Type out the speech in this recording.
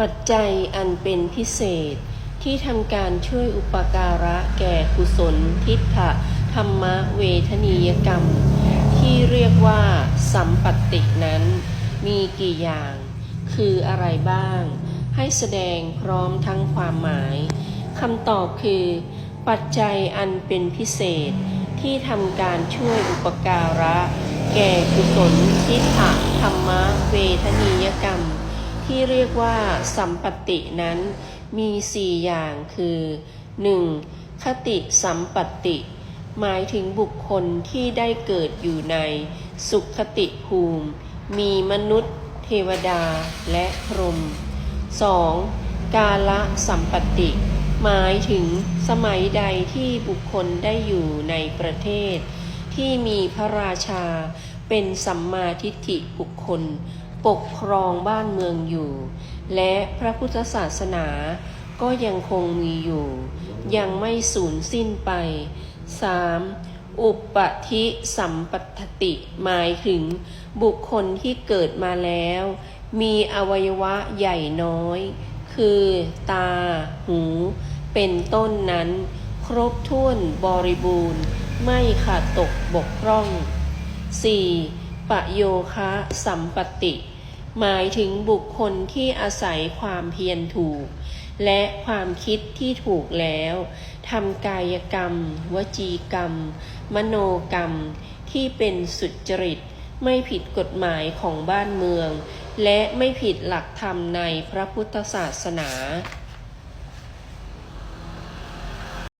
ปัจจัยอันเป็นพิเศษที่ทำการช่วยอุปการะแก่กุศลทิฏฐธรรมเวทนียกรรม ที่เรียกว่าสัมปัตตินั้น มีกี่อย่าง คืออะไรบ้าง ให้แสดงพร้อมทั้งความหมายคำตอบคือ ปัจจัยอันเป็นพิเศษที่ทำการช่วยอุปการะ แก่กุศลทิฏฐธรรมเวทนียกรรม ที่เรียกว่าสัมปตินั้นมีสี่อย่างคือ 1. คติสัมปติ หมายถึงบุคคลที่ได้เกิดอยู่ในสุขติภูมิ มีมนุษย์ เทวดาและพรหม 2. กาละสัมปติ หมายถึงสมัยใดที่บุคคลได้อยู่ในประเทศ ที่มีพระราชาเป็นสัมมาทิฏฐิบุคคล ปกครองบ้านเมืองอยู่ และพระพุทธศาสนาก็ยังคงมีอยู่ ยังไม่สูญสิ้นไป 3. อุปธิสัมปทติหมายถึงบุคคลที่เกิดมาแล้ว มีอวัยวะใหญ่น้อย คือตา หู เป็นต้นนั้น ครบถ้วนบริบูรณ์ ไม่ขาดตกบกพร่อง 4. ปโยคะสัมปติ หมายถึงบุคคลที่อาศัยความเพียรถูก และความคิดที่ถูกแล้วทำกายกรรม วจีกรรม มโนกรรม ที่เป็นสุจริต ไม่ผิดกฎหมายของบ้านเมือง และไม่ผิดหลักธรรมในพระพุทธศาสนา